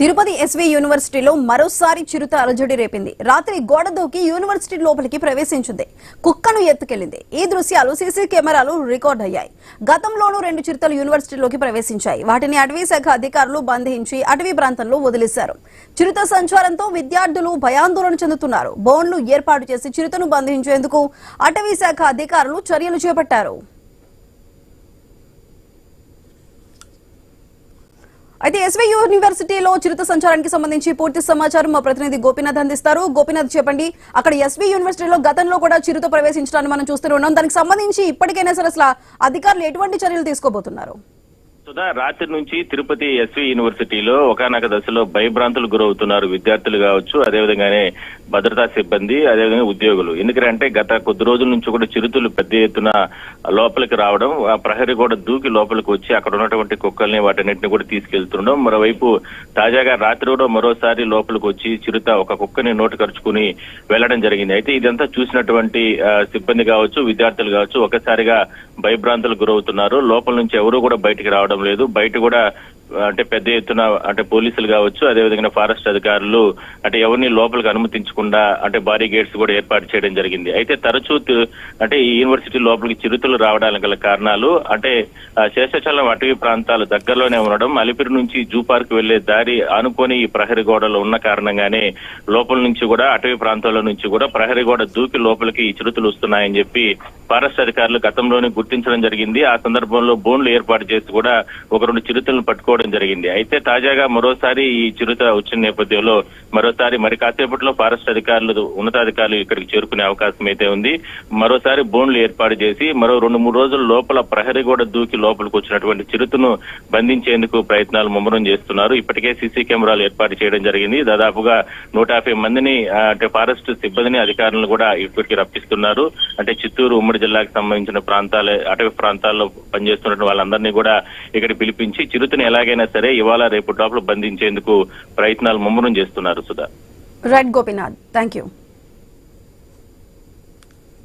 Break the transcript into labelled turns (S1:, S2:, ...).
S1: Tirupati SV యూనివర్సిటీలో మరోసారి చిరుత అలజడి రేపింది. రాత్రి గోడ దూకి యూనివర్సిటీ లోపలికి ప్రవేశించింది. కుక్కను ఎత్తుకెళ్ళింది ఈ దృశ్యాలు సీసీ కెమెరాలు రికార్డ్ అయ్యాయి. గతంలోనూ రెండు చిరుతలు యూనివర్సిటీలోకి ప్రవేశించాయి. వాటిని అటవీ శాఖ అధికారులు బంధించి అటవీ ప్రాంతంలో వదిలేశారు. చిరుత సంచారంతో విద్యార్థులు భయాందోళన చెందుతున్నారు. బోన్లు ఏర్పాటు చేసి చిరుతను బంధించేందుకు అటవీ శాఖ అధికారులు చర్యలు చేపట్టారు. అయితే ఎస్వి యూనివర్సిటీలో చిరుత సంచారానికి సంబంధించి పూర్తి సమాచారం మా ప్రతినిధి గోపీనాథ్ అందిస్తారు. గోపీనాథ్ చెప్పండి అక్కడ ఎస్వి యూనివర్సిటీలో గతంలో కూడా చిరుత ప్రవేశించడాన్ని మనం చూస్తూనే ఉన్నాం. దానికి సంబంధించి ఇప్పటికైనా సరే అసలు అధికారులు ఎటువంటి చర్యలు తీసుకోబోతున్నారు?
S2: సుధా రాత్రి నుంచి తిరుపతి ఎస్వి యూనివర్సిటీలో ఒకనొక దశలో భయభ్రాంతులు గురవుతున్నారు విద్యార్థులు కావచ్చు అదేవిధంగానే భద్రతా సిబ్బంది అదేవిధంగా ఉద్యోగులు. ఎందుకంటే గత కొద్ది రోజుల నుంచి కూడా చిరుతులు పెద్ద ఎత్తున లోపలికి రావడం ఆ ప్రహరీ కూడా దూకి లోపలికి వచ్చి అక్కడ ఉన్నటువంటి కుక్కల్ని వాటన్నిటిని కూడా తీసుకెళ్తుండడం. మరోవైపు తాజాగా రాత్రి కూడా మరోసారి లోపలికి వచ్చి చిరుత ఒక కుక్కని నోటు ఖర్చుకుని వెళ్ళడం జరిగింది. అయితే ఇదంతా చూసినటువంటి సిబ్బంది కావచ్చు విద్యార్థులు కావచ్చు ఒకసారిగా భయభ్రాంతులు గురవుతున్నారు. లోపల నుంచి ఎవరు కూడా బయటికి రావడం లేదు. బయట కూడా అంటే పెద్ద ఎత్తున అంటే పోలీసులు కావచ్చు అదేవిధంగా ఫారెస్ట్ అధికారులు అంటే ఎవరిని లోపలికి అనుమతించకుండా అంటే భారీ గేట్స్ కూడా ఏర్పాటు చేయడం జరిగింది. అయితే తరచూ అంటే ఈ యూనివర్సిటీ లోపలికి చిరుతలు రావడానికి గల కారణాలు అంటే శేషాచలం అటవీ ప్రాంతాలు దగ్గరలోనే ఉండడం అలిపిరి నుంచి జూ పార్క్ వెళ్ళే దారి ఆనుకొని ఈ ప్రహరీ గోడలు ఉన్న కారణంగానే లోపల నుంచి కూడా అటవీ ప్రాంతాల నుంచి కూడా ప్రహరీ గోడ దూకి లోపలికి ఈ చిరుతలు వస్తున్నాయని చెప్పి ఫారెస్ట్ అధికారులు గతంలోనే గుర్తించడం జరిగింది. ఆ సందర్భంలో బోన్లు ఏర్పాటు చేసి కూడా ఒక రెండు చిరుతలను పట్టుకోవడం జరిగింది. అయితే తాజాగా మరోసారి ఈ చిరుత వచ్చిన నేపథ్యంలో మరోసారి మరి కాసేపట్లో ఫారెస్ట్ అధికారులు ఉన్నతాధికారులు ఇక్కడికి చేరుకునే అవకాశం అయితే ఉంది. మరోసారి బోన్లు ఏర్పాటు చేసి మరో రెండు మూడు రోజుల లోపల ప్రహరీ కూడా దూకి లోపలికి వచ్చినటువంటి చిరుతను బంధించేందుకు ప్రయత్నాలు ముమ్మరం చేస్తున్నారు. ఇప్పటికే సీసీ కెమెరాలు ఏర్పాటు చేయడం జరిగింది. దాదాపుగా నూట యాభై మందిని అంటే ఫారెస్ట్ సిబ్బందిని అధికారులను కూడా ఇప్పటికి రప్పిస్తున్నారు. అంటే చిత్తూరు ఉమ్మడి జిల్లాకు సంబంధించిన ప్రాంతాలే అటవీ ప్రాంతాల్లో పనిచేస్తున్న వాళ్ళందరినీ కూడా ఇక్కడ పిలిపించి చిరుతని ఎలాగైనా సరే ఇవాళ రేపు లోపల బంధించేందుకు ప్రయత్నాలు ముమ్మరం చేస్తున్నారు Sudha.
S1: Right Gopinath thank you